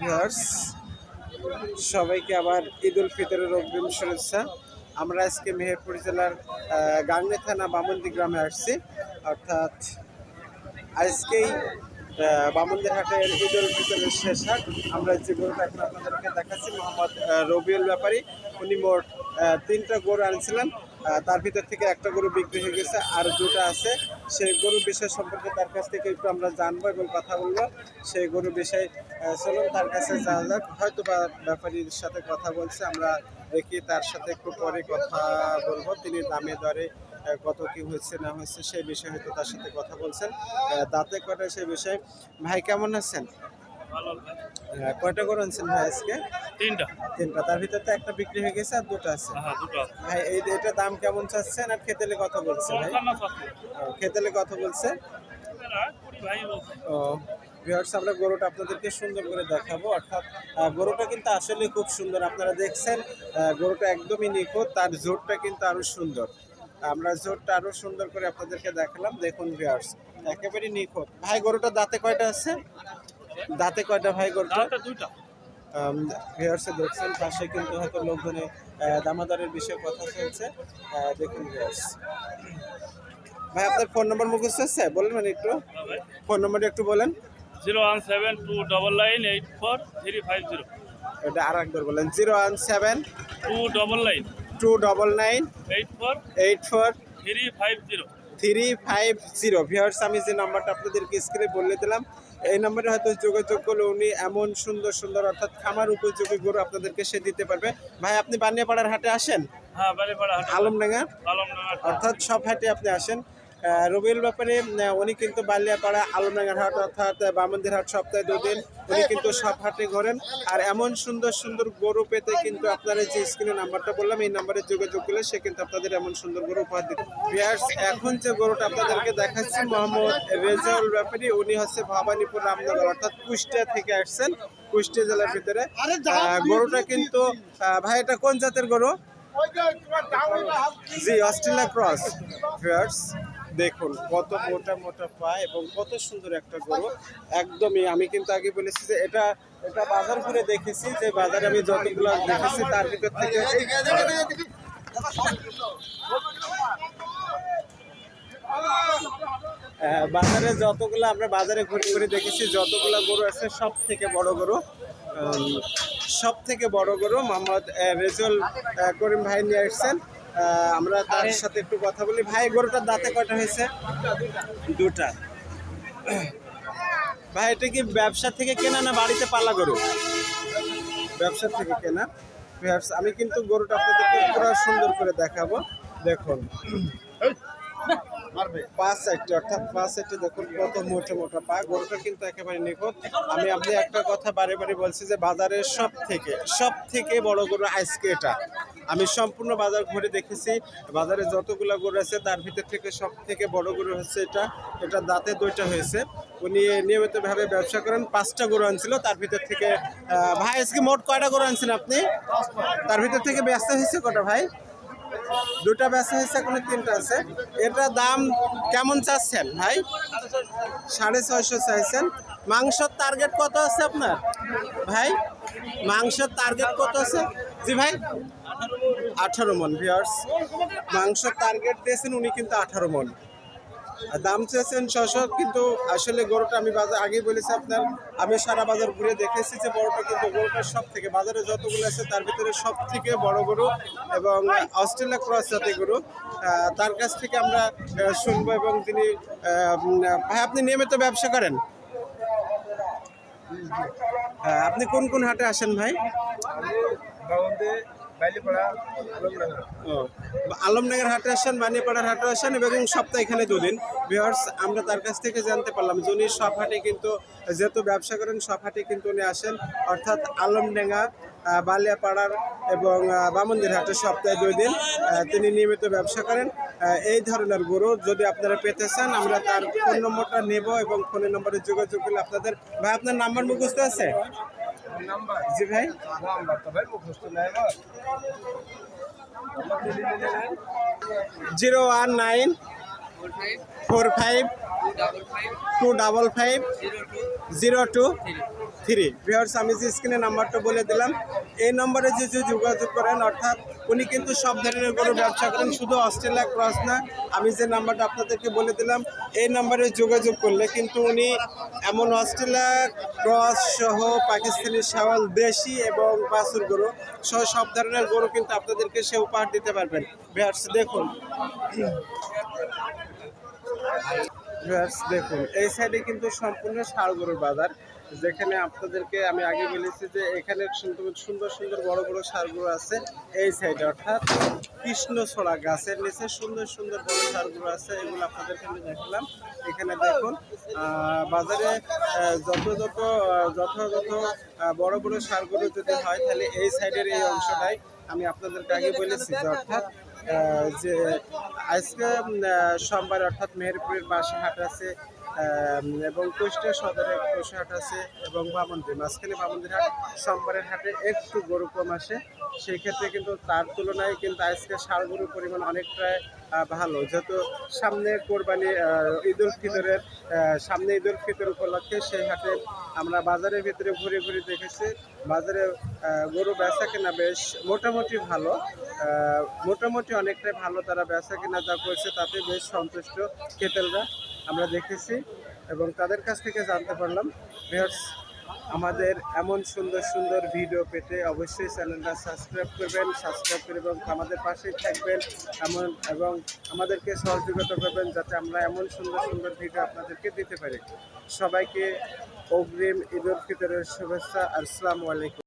Viewers, সবাইকে আবার ঈদ উল ফিতরের অগ্রিম শুভেচ্ছা। আমরা আজকে মেহেরপুর জেলার গাংনী থানা বামন্দি গ্রামে আসছি। অর্থাৎ আজকেই বামন্দির হাটের ঈদ উল ফিতরের শেষ হাট। আমরা যে গরুটা এখন আপনাদেরকে দেখাচ্ছি, মোহাম্মদ রবিউল ব্যাপারী। উনি মোট তিনটা গরু আনছিলেন। তার ভিতর থেকে একটা গরু বিক্রি হয়ে গেছে, আর দুটা আছে। সেই গরু বিষয় সম্পর্কে তার কাছ থেকে একটু আমরা জানব এবং কথা বলব। সেই গরু বিষয়ে চলুন তার কাছে যাওয়া যাক। হয়তো বা ব্যাপারীর সাথে কথা বলছে, আমরা দেখি তার সাথে একটু পরে কথা বলব। তিনি দামে দরে কত কি হয়েছে, না হয়েছে, সেই বিষয়ে হয়তো তার সাথে কথা বলছেন। দাঁতে কয়টা সেই বিষয়ে। ভাই, কেমন আছেন? কয়টা গরু আনছেন ভাই আজকে? তিনটা। তিনটা। তার ভিতরে তো একটা বিক্রি হয়ে গেছে আর দুটো আছে। হ্যাঁ ভাই এই এটা দাম কেমন চাচ্ছেন আর খেতেলে কথা বলছে ভাই? খেতেলে কথা বলছে? ও ভিউয়ার্স আমরা গরুটা আপনাদেরকে সুন্দর করে দেখাবো। অর্থাৎ গরুটা কিন্তু আসলে খুব সুন্দর। আপনারা দেখছেন গরুটা একদমই নিখুঁত তার জোরটা কিন্তু আরও সুন্দর। আমরা জোরটা আরও সুন্দর করে আপনাদেরকে দেখালাম। দেখুন ভিউয়ার্স একেবারে নিখুঁত। ভাই গরুটা দাঁতে কয়টা আছে? দাঁতে কয়টা ভাই গরুটা? দুইটা। ভিউয়ার্সে দেখছেন পাশে কিন্তু হয়তো লোকজনে দামাদারের বিষয়ে কথা চলছে। দেখুন ভিউয়ার্স ভাই আপনার ফোন নম্বর মুখস্থ আছে? বলেন মানে একটু। ফোন নম্বরটা একটু বলেন। Zero one seven two double nine eight four three five zero. এটা আর একবার বলেন। Zero one seven two double nine two double nine eight four eight four three five zero. Three five zero viewers আমি যে নাম্বারটা আপনাদেরকে স্ক্রিনে বলে দিলাম এই নাম্বারে হয়তো যোগাযোগ করলে উনি এমন সুন্দর সুন্দর অর্থাৎ খামার উপযোগী গরু আপনাদেরকে সে দিতে পারবে। ভাই আপনি বানিয়াপাড়ার হাটে আসেন? হ্যাঁ আলমডাঙ্গা অর্থাৎ সব হাটে আপনি আসেন। রবিউল ব্যাপারে উনি কিন্তু বালিয়াপাড়া আলমডাঙ্গার হাট অর্থাৎ বামন্দির হাট সপ্তাহে দুদিন উনি কিন্তু সব হাটে ঘোরেন। আর এমন সুন্দর সুন্দর গরু পেতে কিন্তু আপনারা যে স্ক্রিনে নাম্বারটা বললাম এই নাম্বারে যোগাযোগ করলে সে কিন্তু আপনাদের এমন সুন্দর গরু উপহার দিতে বিয়ার্স এখন যে গরুটা আপনাদেরকে দেখাচ্ছি মোহাম্মদ রেজাউল ব্যাপারী উনি হচ্ছে ভবানীপুর রামনগর অর্থাৎ কুষ্টিয়া থেকে আসছেন কুষ্টিয়া জেলার ভিতরে। গরুটা কিন্তু ভাই এটা কোন জাতের গরু? জি অস্ট্রেলিয়া ক্রস। ভিউয়ার্স দেখুন কত মোটা মোটা পা এবং কত সুন্দর একটা গরু। একদমই আমি কিন্তু আগে বলেছি যে এটা এটা বাজার ঘুরে দেখেছি যে বাজারে আমি যতগুলো দেখেছি তার ভিতর থেকে আহ, বাজারে যতগুলো আমরা বাজারে ঘুরে ঘুরে দেখেছি যতগুলো গরু আছে সব থেকে বড় গরু সব থেকে বড় গরু মোহাম্মদ রেজল করিম ভাই নিয়ে আসছেন আমরা তার সাথে একটু কথা বলি। ভাই, গরুটার দাঁতে কটা হয়েছে? দুটা। ভাই, এটা কি ব্যবসা থেকে কেনা না বাড়িতে পালা গরু? ব্যবসা থেকে কেনা। আমি কিন্তু গরুটা আপনাদেরকে পুরো সুন্দর করে দেখাবো। দেখুন। পাঁচ অর্থাৎ পাঁচ দেখুন কত মোটা মোটা পা। গরুটা কিন্তু একেবারে আমি আপনি একটা কথা বারে বারে বলছি যে, বাজারের বড় গরু এটা। আমি সম্পূর্ণ বাজার ঘুরে দেখেছি। বাজারে যতগুলো গরু আছে, তার ভিতর থেকে সব থেকে বড় গরু হচ্ছে এটা। এটা দাঁতে দুইটা হয়েছে। উনি নিয়মিতভাবে ব্যবসা করেন। পাঁচটা গরু আনছিল। তার ভিতর থেকে ভাই, আজকে মোট কয়টা গরু আনছেন আপনি? তার ভিতর থেকে ব্যস্ত হয়েছে কটা ভাই? দুটা বেচা হয়েছে এখনও তিনটা আছে। এটা দাম কেমন চাচ্ছেন ভাই? সাড়ে ছয়শো চাইছেন। মাংসর টার্গেট কত আছে আপনার? ভাই, মাংসর টার্গেট কত আছে? জি ভাই, আঠারো মন ভিওর্স মাংসর টার্গেট দিয়েছেন উনি কিন্তু আঠারো মন। দাম চেয়েছেন ছশো কিন্তু আসলে গরুটা আমি বাজার আগেই বলেছি আপনার, আমি সারা বাজার ঘুরে দেখেছি যে বড়টা কিন্তু গরুটা সব থেকে বাজারে যতগুলো আছে তার ভিতরে সব থেকে বড় গরু এবং অস্ট্রেলিয়া ক্রস জাতীয় গরু। তার কাছ থেকে আমরা শুনব এবং তিনি ভাই, আপনি নিয়মিত ব্যবসা করেন? আপনি কোন কোন হাটে আসেন ভাই? আলমনগর হাটে আসেন বানিয়াপাড়ার হাটে আসেন এবং সপ্তাহে এখানে দুদিন। ভিওর্স আমরা তার কাছ থেকে জানতে পারলাম যে উনি সব হাটে কিন্তু, যেহেতু ব্যবসা করেন, সব হাটে কিন্তু উনি আসেন। অর্থাৎ আলমডাঙ্গা বালিয়াপাড়ার এবং বামন্দির হাটে সপ্তাহে দুই দিন তিনি নিয়মিত ব্যবসা করেন। এই ধরনের গরু যদি আপনারা পেতে চান, আমরা তার ফোন নম্বরটা নেব এবং ফোনের নম্বরে যোগাযোগ করলে আপনাদের ভাই, আপনার নাম্বার মুখস্থ আছে? জি ভাই। Zero one nine four five two double five zero two. Three. Viewers আমি যে স্ক্রিনে নাম্বারটা বলে দিলাম। এই নম্বরে যে যে যোগাযোগ করেন, অর্থাৎ উনি কিন্তু সব ধরনের গরু ব্যবসা করেন, শুধু অস্ট্রেলিয়া ক্রস না, আমি যে নাম্বারটা আপনাদেরকে বলে দিলাম, এই নাম্বারে যোগাযোগ করলে কিন্তু উনি এমন অস্ট্রেলিয়া ক্রস সহ পাকিস্তানি শাওয়াল দেশি এবং বাসুর গরু সহ সব ধরনের গরু কিন্তু আপনাদেরকে সে উপহার দিতে পারবেন। ভিওর্স দেখুন। দেখুন। এই সাইডে কিন্তু সম্পূর্ণ ষাড় গরুর বাজার। যেখানে আপনাদেরকে আমি আগে বলেছি যে এখানে সুন্দর সুন্দর বড় বড় সারগুলো আছে এই সাইডে, অর্থাৎ কৃষ্ণছড়া গাছের নিচে সুন্দর সুন্দর বড় সারগুলো আছে, এগুলো আপনাদেরকে আমি দেখালাম। এখানে দেখুন বাজারে যত যত যথাযথ বড় বড় সারগুলো যদি হয়, তাহলে এই সাইডের এই অংশটাই আমি আপনাদেরকে আগে বলেছি যে, অর্থাৎ যে আজকে সোমবার, অর্থাৎ মেহেরপুরের পাশে হাট আছে এবং কুষ্টিয়া সদরে পশু হাট আছে এবং বামন্দির। মাঝখানে বামন্দির হাট সোমবারের হাটে একটু গরু কম আসে। সেই ক্ষেত্রে কিন্তু তার তুলনায় কিন্তু আজকে সার গরুর পরিমাণ অনেকটাই ভালো। যেহেতু সামনে কোরবানি আহ, ঈদ উল ফিতরের সামনে ঈদ উল ফিতর উপলক্ষে সেই হাটে আমরা বাজারের ভিতরে ঘুরে ঘুরে দেখেছি। বাজারে গরু বেচা কেনা বেশ মোটামুটি ভালো। মোটামুটি অনেকটাই ভালো তারা বেচা কেনা যা করছে তাতে বেশ সন্তুষ্ট কেতেলরা আমরা দেখেছি এবং তাদের কাছ থেকে জানতে পারলাম। ভিউয়ার্স, আমাদের এমন সুন্দর সুন্দর ভিডিও পেতে অবশ্যই চ্যানেলটা সাবস্ক্রাইব করবেন, সাবস্ক্রাইব করে এবং আমাদের পাশেই থাকবেন। এমন এবং আমাদেরকে সহযোগিতা করবেন যাতে আমরা এমন সুন্দর সুন্দর ভিডিও আপনাদেরকে দিতে পারি। সবাইকে অগ্রিম ঈদ উল ফিতরের শুভেচ্ছা। আসসালামু আলাইকুম।